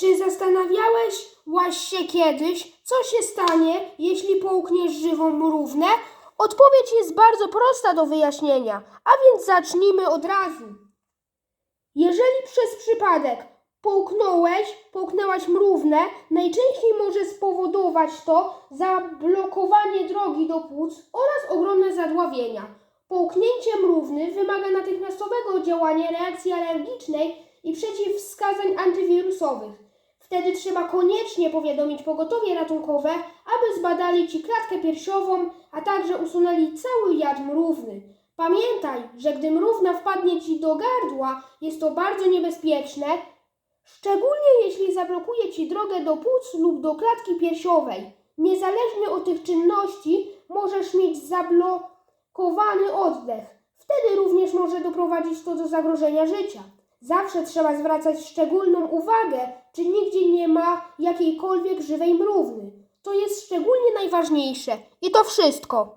Czy zastanawiałeś łaś się kiedyś, co się stanie, jeśli połkniesz żywą mrównę? Odpowiedź jest bardzo prosta do wyjaśnienia, a więc zacznijmy od razu. Jeżeli przez przypadek połknąłeś, połknęłaś mrównę, najczęściej może spowodować to zablokowanie drogi do płuc oraz ogromne zadławienia. Połknięcie mrówny wymaga natychmiastowego działania reakcji alergicznej i przeciwwskazań antywirusowych. Wtedy trzeba koniecznie powiadomić pogotowie ratunkowe, aby zbadali Ci klatkę piersiową, a także usunęli cały jad mrówny. Pamiętaj, że gdy mrówna wpadnie Ci do gardła, jest to bardzo niebezpieczne, szczególnie jeśli zablokuje Ci drogę do płuc lub do klatki piersiowej. Niezależnie od tych czynności możesz mieć zablokowany oddech. Wtedy również może doprowadzić to do zagrożenia życia. Zawsze trzeba zwracać szczególną uwagę, czy ma jakiejkolwiek żywej mrówny. To jest szczególnie najważniejsze. I to wszystko.